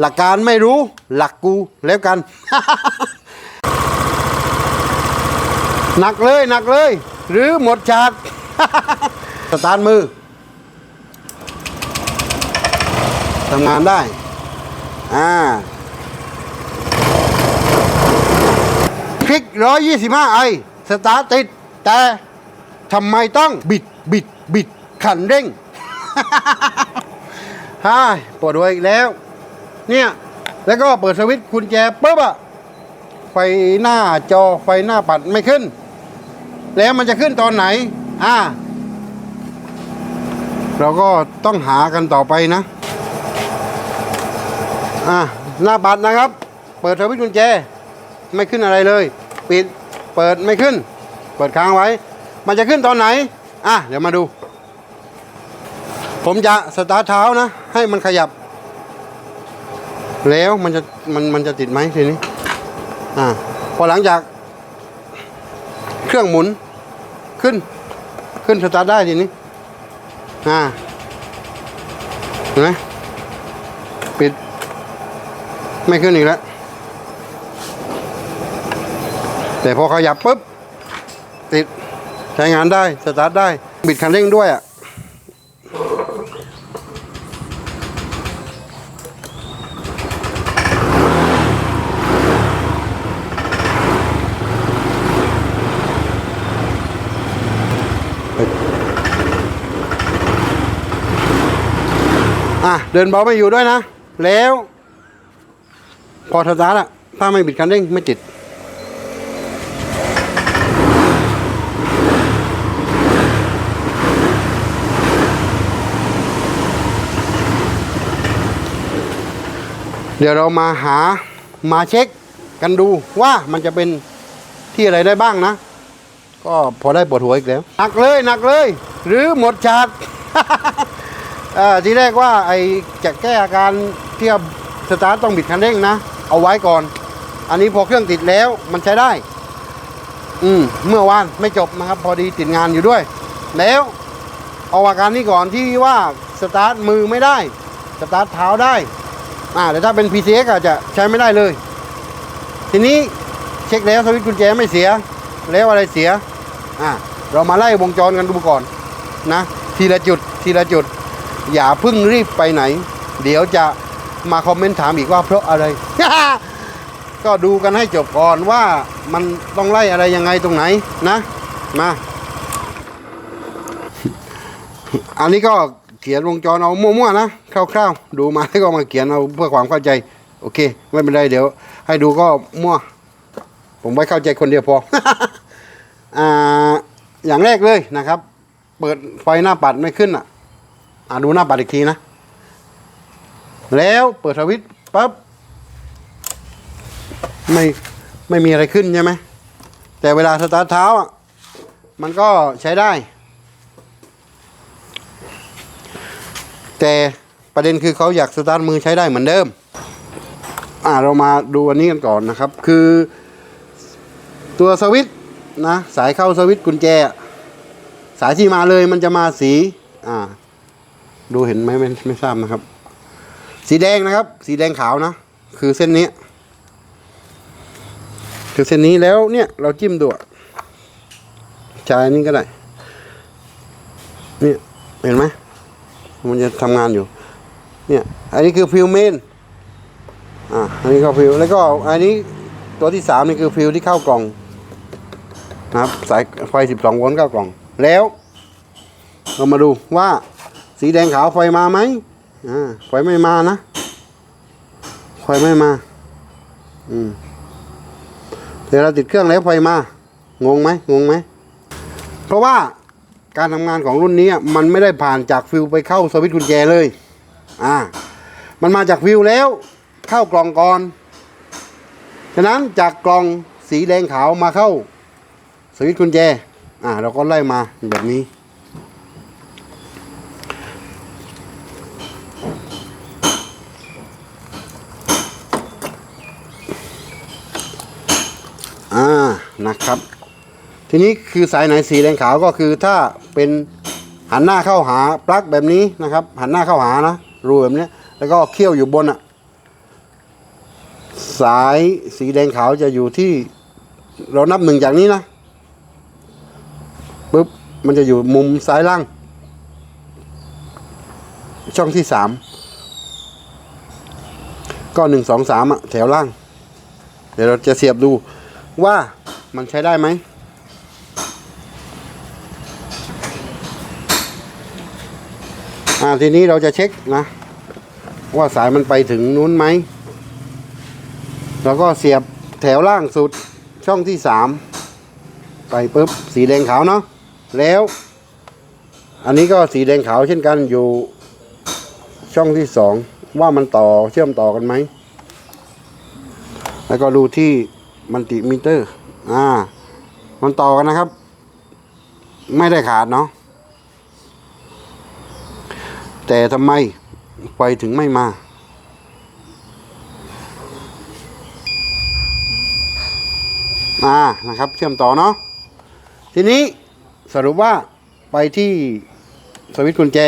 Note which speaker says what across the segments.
Speaker 1: หลักการไม่รู้หลักกูแล้วกัน หนักเลยหนักเลย หรือหมดฉากสตาร์ทมือทำงานได้ อ่าคลิก125ไอสตาร์ติด แต่ทำไมต้องบิดบิดบิดขันเร่งฮ่าปวดหัวอีกแล้ว เนี่ย แล้วก็เปิดสวิตช์กุญแจปุ๊บอะไฟหน้าจอไฟหน้าปัดไม่ขึ้น แล้วมันจะขึ้นตอนไหน อ่า เราก็ต้องหากันต่อไปนะ อ่าหน้าปัดนะครับ เปิดสวิตช์กุญแจ ไม่ขึ้นอะไรเลย ปิดเปิดไม่ขึ้น เปิดค้างไว้ มันจะขึ้นตอนไหน อะ เดี๋ยวมาดู ผมจะสตาร์ทเท้านะ ให้มันขยับ แล้วมันจะมันมันจะติดไหมทีนี้อ่าพอหลังจาก เครื่องหมุนขึ้น ขึ้นสตาร์ทได้ทีนี้อ่าเห็นไหมปิด ไม่ขึ้นอีกแล้วแต่พอขยับปุ๊บติดใช้งานได้สตาร์ทได้ บิดคันเร่งด้วยอะ อะเดินเบาไม่อยู่ด้วยนะ แล้ว พอสตาร์ทอะถ้าไม่บิดคันเร่งไม่ติดเดี๋ยวเรามาหามาเช็คกันดูว่ามันจะเป็นที่อะไรได้บ้างนะ ก็พอได้ปวดหัวอีกแล้วหนักเลยหนักเลย หรือหมดฉาก เอ่อทีแรกว่าไอจะแก้อาการเที่ยวสตาร์ทต้องบิดคันเร่งนะ เอาไว้ก่อน อันนี้พอเครื่องติดแล้วมันใช้ได้ อืมเมื่อวานไม่จบนะครับ พอดีติดงานอยู่ด้วย แล้วเอาอาการนี้ก่อนที่ว่าสตาร์ทมือไม่ได้ สตาร์ทเท้าได้ อ่าแต่ถ้าเป็น PCX อาจจะใช้ไม่ได้เลย ทีนี้เช็คแล้วสวิตช์กุญแจไม่เสีย แล้วอะไรเสีย อ่าเรามาไล่วงจรกันดูก่อนนะ ทีละจุดทีละจุด อย่าเพิ่งรีบไปไหน เดี๋ยวจะมาคอมเมนต์ถามอีกว่าเพราะอะไร ก็ดูกันให้จบก่อนว่ามันต้องไล่อะไรยังไงตรงไหนนะ มา อันนี้ก็เขียนวงจรเอามั่วๆนะคร่าวๆ ดูมาแล้วก็มาเขียนเอาเพื่อความเข้าใจ โอเค ไม่เป็นไรเดี๋ยว ให้ดูก็มั่ว ผมไว้เข้าใจคนเดียวพออ่าอย่างแรกเลยนะครับ เปิดไฟหน้าปัดไม่ขึ้นอะ อ่าดูหน้าปัดอีกทีนะ แล้วเปิดสวิตช์ปั๊บไม่ไม่มีอะไรขึ้นใช่ไหมแต่เวลาสตาร์ทเท้าอะมันก็ใช้ได้ แต่ประเด็นคือเขาอยากสตาร์ทมือใช้ได้เหมือนเดิม อ่าเรามาดูอันนี้กันก่อนนะครับ คือ ตัวสวิตนะสายเข้าสวิตกุญแจ สายที่มาเลยมันจะมาสี อ่า ดูเห็นไหมไม่ไม่ทราบนะครับ สีแดงนะครับ สีแดงขาวนะ คือเส้นนี้ คือเส้นนี้แล้วเนี่ยเราจิ้มดูอะใช้อันนี้ก็ได้ เนี่ยเห็นไหมมันจะทำงานอยู่ เนี่ย อันนี้คือฟิวเมนอ่าอันนี้ก็ฟิวแล้วก็อันนี้ตัวที่สามนี่คือฟิวที่เข้ากล่องนะครับสายไฟสิบสองโวลต์เข้ากล่อง แล้ว เรามาดูว่า สีแดงขาวไฟมาไหมอ่าไฟไม่มานะไฟไม่มา อืมเดี๋ยวเราติดเครื่องแล้วไฟมางงไหมงงไหมเพราะว่าการทำงานของรุ่นนี้อะมันไม่ได้ผ่านจากฟิวไปเข้าสวิตช์กุญแจเลย อ่า มันมาจากฟิวแล้ว เข้ากล่องก่อน ฉะนั้นจากกล่องสีแดงขาวมาเข้าสวิตช์กุญแจ อ่า เราก็ไล่มาแบบนี้ อ่า นะครับ ทีนี้คือสายไหนสีแดงขาวก็คือถ้าเป็นหันหน้าเข้าหาปลั๊กแบบนี้นะครับ หันหน้าเข้าหานะรูแบบนี้แล้วก็เขี้ยวอยู่บนอะสายสีแดงขาวจะอยู่ที่เรานับหนึ่งจากนี้นะปุ๊บมันจะอยู่มุมซ้ายล่าง ช่องที่สามก็หนึ่งสองสามอะแถวล่าง เดี๋ยวเราจะเสียบดูว่า มันใช้ได้ไหมอ่าทีนี้เราจะเช็คนะ ว่าสายมันไปถึงนู้นไหม แล้วก็เสียบแถวล่างสุดช่องที่สามไปปุ๊บสีแดงขาวเนาะแล้ว อันนี้ก็สีแดงขาวเช่นกันอยู่ช่องที่สองว่ามันต่อเชื่อมต่อกันไหม แล้วก็ดูที่มันติมิเตอร์ อ่า มันต่อกันนะครับ ไม่ได้ขาดเนาะแต่ทำไมไฟถึงไม่มา อ่า นะครับ เชื่อมต่อเนาะ ทีนี้สรุปว่าไปที่สวิตช์กุญแจ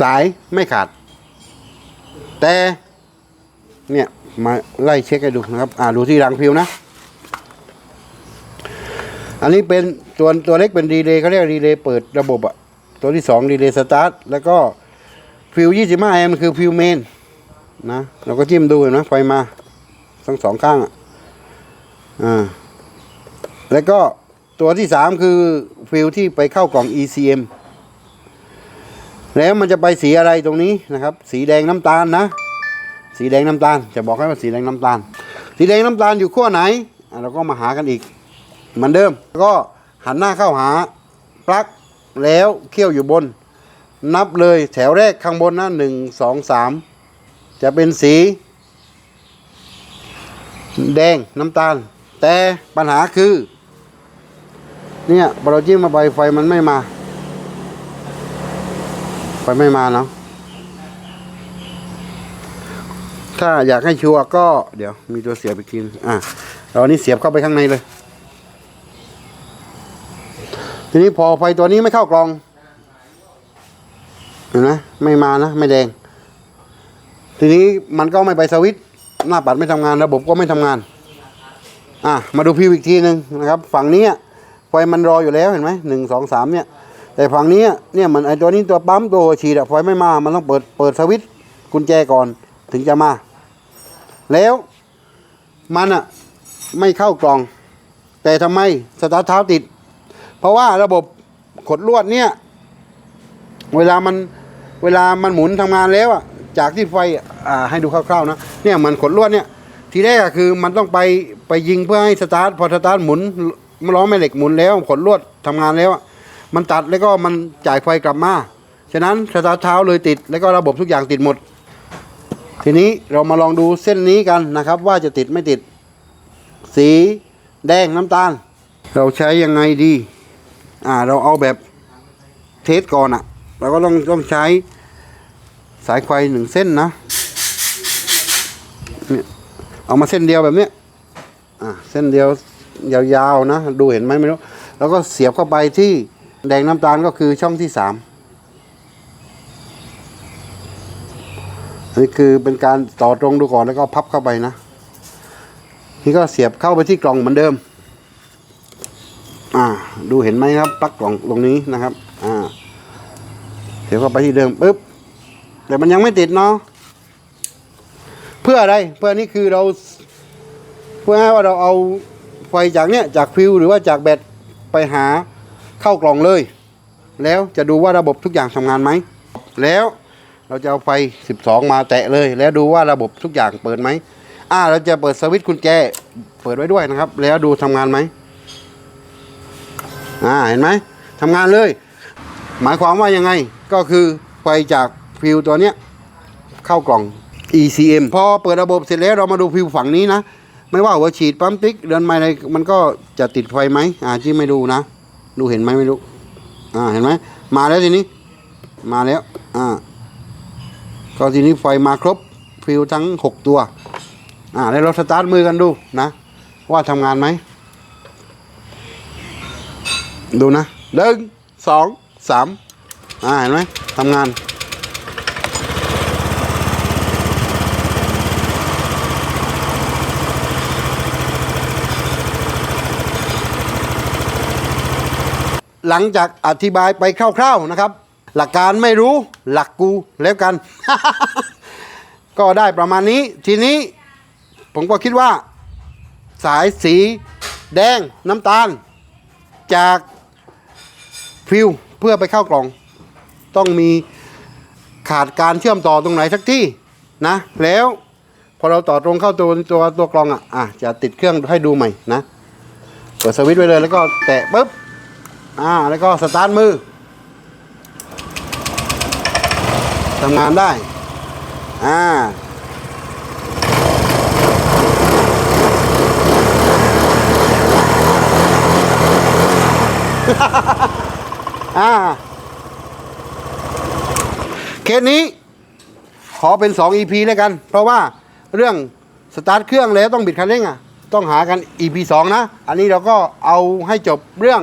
Speaker 1: สายไม่ขาด แต่ เนี่ย มาไล่เช็คให้ดูนะครับ อ่า ดูที่รังพิวนะ อันนี้เป็นตัวตัวเล็กเป็นรีเลย์เขาเรียกรีเลย์เปิดระบบอะตัวที่สองรีเลย์สตาร์ทแล้วก็ฟิว25แอมป์คือฟิวเมนนะเราก็จิ้มดูเห็นไหมไฟมาทั้งสองข้างอ่าแล้วก็ตัวที่สามคือฟิวที่ไปเข้ากล่อง ECM แล้วมันจะไปสีอะไรตรงนี้นะครับ สีแดงน้ำตาลนะ สีแดงน้ำตาล จะบอกให้ว่าสีแดงน้ำตาล สีแดงน้ำตาลอยู่ขั้วไหนเราก็มาหากันอีก เหมือนเดิม ก็หันหน้าเข้าหาปลั๊กแล้วเขี้ยวอยู่บน นับเลยแถวแรกข้างบนนะหนึ่งสองสามจะเป็นสี แดงน้ำตาล แต่ปัญหาคือ เนี่ยเราจิ้มมาไปไฟมันไม่มา ไฟไม่มาเนาะถ้าอยากให้ชัวร์ก็เดี๋ยวมีตัวเสียบอีกทีนึงอะเราอันนี้เสียบเข้าไปข้างในเลย ที นี้พอไฟตัวนี้ไม่เข้ากล่องเห็นไหมไม่มานะ ไม่แดง ทีนี้มันก็ไม่ไปสวิตหน้าปัดไม่ทำงานระบบก็ไม่ทำงาน อะมาดูพิวอีกทีหนึ่งนะครับ ฝั่งนี้ไฟมันรออยู่แล้วเห็นไหมหนึ่งสองสามเนี่ย แต่ฝั่งนี้เนี่ยมันไอตัวนี้ตัวปั๊มตัวฉีดอะไฟไม่มา มันต้องเปิดเปิดสวิตกุญแจก่อนถึงจะมา แล้วมันอะไม่เข้ากล่อง แต่ทำไมสตาร์ทเท้าติด เพราะว่าระบบขดลวดเนี่ย เวลามันเวลามันหมุนทำงานแล้วอะจากที่ไฟอ่าให้ดูคร่าวๆนะเนี่ยมันขดลวดเนี่ย ทีแรกคือมันต้องไปไปยิงเพื่อให้สตาร์ทพอสตาร์ทหมุนมล้อแม่เหล็กหมุนแล้วขดลวดทำงานแล้วมันตัดแล้วก็มันจ่ายไฟกลับมาฉะนั้นสตาร์ทเท้าเลยติด แล้วก็ระบบทุกอย่างติดหมด ทีนี้เรามาลองดูเส้นนี้กันนะครับ ว่าจะติดไม่ติด สีแดงน้ำตาล เราใช้ยังไงดี อ่าเราเอาแบบเทสก่อนอะ่ะเราก็ต้องต้องใช้สายไฟหนึ่งเส้นนะเนี่ยเอามาเส้นเดียวแบบเนี้ยอ่าเส้นเดียวยาวๆนะ ดูเห็นไหมไม่รู้แล้วก็เสียบเข้าไปที่แดงน้ำตาลก็คือช่องที่สามนนี้คือเป็นการต่อตรงดูก่อนแล้วก็พับเข้าไปนะ นี่ก็เสียบเข้าไปที่กล่องเหมือนเดิม อ่า ดูเห็นไหมครับปลั๊กกล่องตรงนี้นะครับ อ่าเสียบเข้าไปที่เดิมปุ๊บแต่มันยังไม่ติดเนาะเพื่ออะไรเพื่อนี่คือเรา เพื่อให้ว่าเราเอาไฟจากเนี้ยจากฟิวหรือว่าจากแบตไปหาเข้ากล่องเลย แล้วจะดูว่าระบบทุกอย่างทำงานไหมแล้วเราจะเอาไฟ 12 มาแตะเลย แล้วดูว่าระบบทุกอย่างเปิดไหมอ่า เราจะเปิดสวิตช์กุญแจเปิดไว้ด้วยนะครับ แล้วดูทำงานไหม อ่าเห็นไหมทำงานเลย หมายความว่ายังไงก็คือไฟจากฟิวตัวเนี้ยเข้ากล่อง ECM พอเปิดระบบเสร็จแล้วเรามาดูฟิวฝั่งนี้นะ ไม่ว่าหัวฉีดปั๊มติ๊กเดินไม้อะไรมันก็จะติดไฟไหมอ่าที่ไม่ดูนะ ดูเห็นไหมไม่รู้อ่าเห็นไหมมาแล้วทีนี้ มาแล้วอ่าก็ทีนี้ไฟมาครบฟิวทั้งหกตัวอ่าแล้วเราสตาร์ทมือกันดูนะ ว่าทำงานไหม ดูนะหนึ่งสองสามอ่าเห็นไหมทำงานหลังจากอธิบายไปคร่าวๆนะครับ หลักการไม่รู้หลักกูแล้วกัน ก็ได้ประมาณนี้ ทีนี้ ผมก็คิดว่า สายสีแดงน้ำตาล จาก ฟิวเพื่อไปเข้ากล่อง ต้องมีขาดการเชื่อมต่อตรงไหนสักที่นะ แล้วพอเราต่อตรงเข้าตัวตัวตัวกล่องอะอะจะติดเครื่องให้ดูใหม่นะเปิดสวิตช์ไว้เลยแล้วก็แตะปุ๊บอ่าแล้วก็สตาร์ทมือทำงานได้อ่า อ่าเคสนี้ขอเป็น2 EP แล้วกัน เพราะว่าเรื่องสตาร์ทเครื่องแล้วต้องบิดคันเร่งอะ ต้องหากัน EP 2 นะ อันนี้เราก็เอาให้จบเรื่อง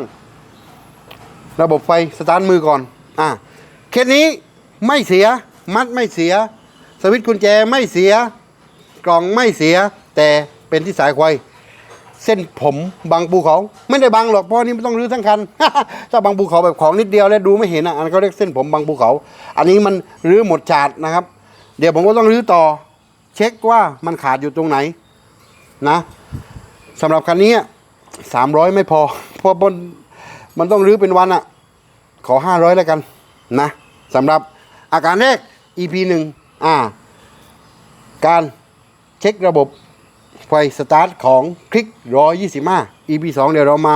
Speaker 1: ระบบไฟสตาร์ทมือก่อน อ่าเคสนี้ไม่เสียมัดไม่เสีย สวิตช์กุญแจไม่เสีย กล่องไม่เสีย แต่เป็นที่สายไฟ เส้นผมบางภูเขาไม่ได้บางหรอกเพราะนี่มันต้องรื้อทั้งคัน ถ้าบางภูเขาแบบของนิดเดียวแล้วดูไม่เห็นอะอันนนเขาเรียกเส้นผมบางภูเขา อันนี้มันรื้อหมดจาดนะครับ เดี๋ยวผมก็ต้องรื้อต่อ เช็คว่ามันขาดอยู่ตรงไหนนะสำหรับคันนี้สามร้อยไม่พอเพราะมันมันต้องรื้อเป็นวันอะ ขอห้าร้อยแล้วกันนะสำหรับอาการแรก EP หนึ่งอ่า การเช็คระบบ ไฟสตาร์ทของคลิก125 EP 2 เดี๋ยวเรามา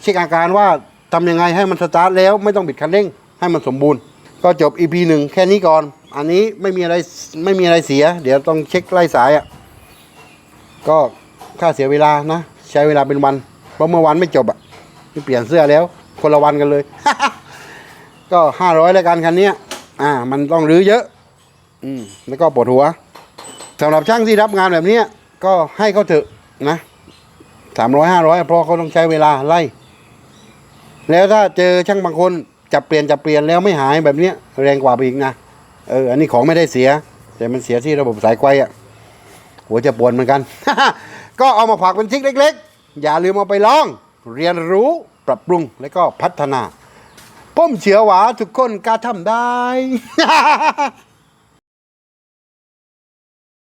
Speaker 1: เช็คอาการว่าทำยังไงให้มันสตาร์ทแล้วไม่ต้องบิดคันเร่งให้มันสมบูรณ์ ก็จบ EP 1 แค่นี้ก่อน อันนี้ไม่มีอะไรไม่มีอะไรเสีย เดี๋ยวต้องเช็คไล่สายอะ่ะก็ค่าเสียเวลานะ ใช้เวลาเป็นวัน เพราะเมื่อวันไม่จบอะ่ะเปลี่ยนเสื้อแล้ว คนละวันกันเลย ก็500แล้วกันคันนี้อ่า มันต้องรื้อเยอะ อืมแล้วก็ปวดหัวสำหรับช่างที่รับงานแบบนี้ ก็ให้เขาเถอะนะสามร้อยห้าร้อยเพราะเขาต้องใช้เวลาไล่ แล้วถ้าเจอช่างบางคนจับเปลี่ยนจับเปลี่ยนแล้วไม่หายแบบเนี้ยแรงกว่าไปอีกนะเอออันนี้ของไม่ได้เสีย แต่มันเสียที่ระบบสายไฟอะหัวจะปวดเหมือนกัน ก็เอามาฝากเป็นทิกเล็ก ๆ อย่าลืมเอาไปลอง เรียนรู้ปรับปรุงแล้วก็พัฒนาป้มเฉียวหวาทุกคนกล้าทำได้